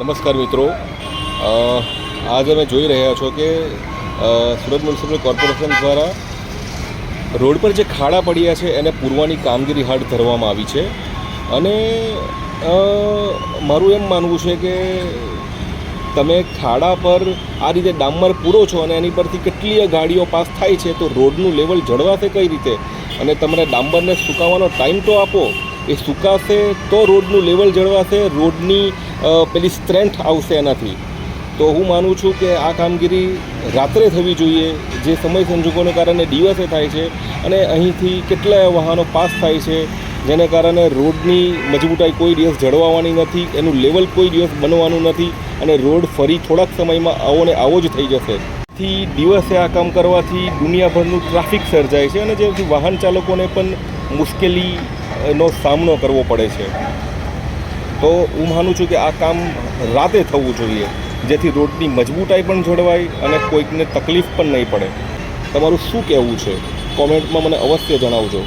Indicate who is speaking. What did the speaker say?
Speaker 1: નમસ્કાર મિત્રો. આજે અમે જોઈ રહ્યા છો કે સુરત મ્યુનિસિપલ કોર્પોરેશન દ્વારા રોડ પર જે ખાડા પડ્યા છે, એને પૂરવાની કામગીરી હાથ ધરવામાં આવી છે. અને મારું એમ માનવું છે કે, તમે ખાડા પર આ રીતે ડામર પૂરો છો અને એની પરથી કેટલીય ગાડીઓ પાસ થાય છે, તો રોડનું લેવલ જળવાશે કઈ રીતે? અને તમારે ડાંબરને સુકાવવાનો ટાઈમ તો આપો. એ સુકાશે તો રોડનું લેવલ જળવાશે, રોડની પેલી સ્ટ્રેન્થ આવશે એનાથી. તો હું માનું છું કે આ કામગીરી રાત્રે થવી જોઈએ, જે સમય સંજોગોને કારણે દિવસે થાય છે અને અહીંથી કેટલાય વાહનો પાસ થાય છે, જેને કારણે રોડની મજબૂતાઈ કોઈ દિવસ જળવાવાની નથી, એનું લેવલ કોઈ દિવસ બનવાનું નથી અને રોડ ફરી થોડાક સમયમાં આવો ને આવો જ થઈ જશે. થી દિવસે આ કામ કરવાથી દુનિયાભરનું ટ્રાફિક સર્જાય છે અને જેથી વાહન ચાલકોને પણ મુશ્કેલીનો સામનો કરવો પડે છે. તો હું માનું છું કે આ કામ રાતે થવું જોઈએ. જેથી રોડની મજબૂતાઈ પણ જળવાય અને કોઈકને તકલીફ પણ નહીં પડે. તમારું શું કહેવું છે? કોમેન્ટમાં મને અવશ્ય જણાવજો.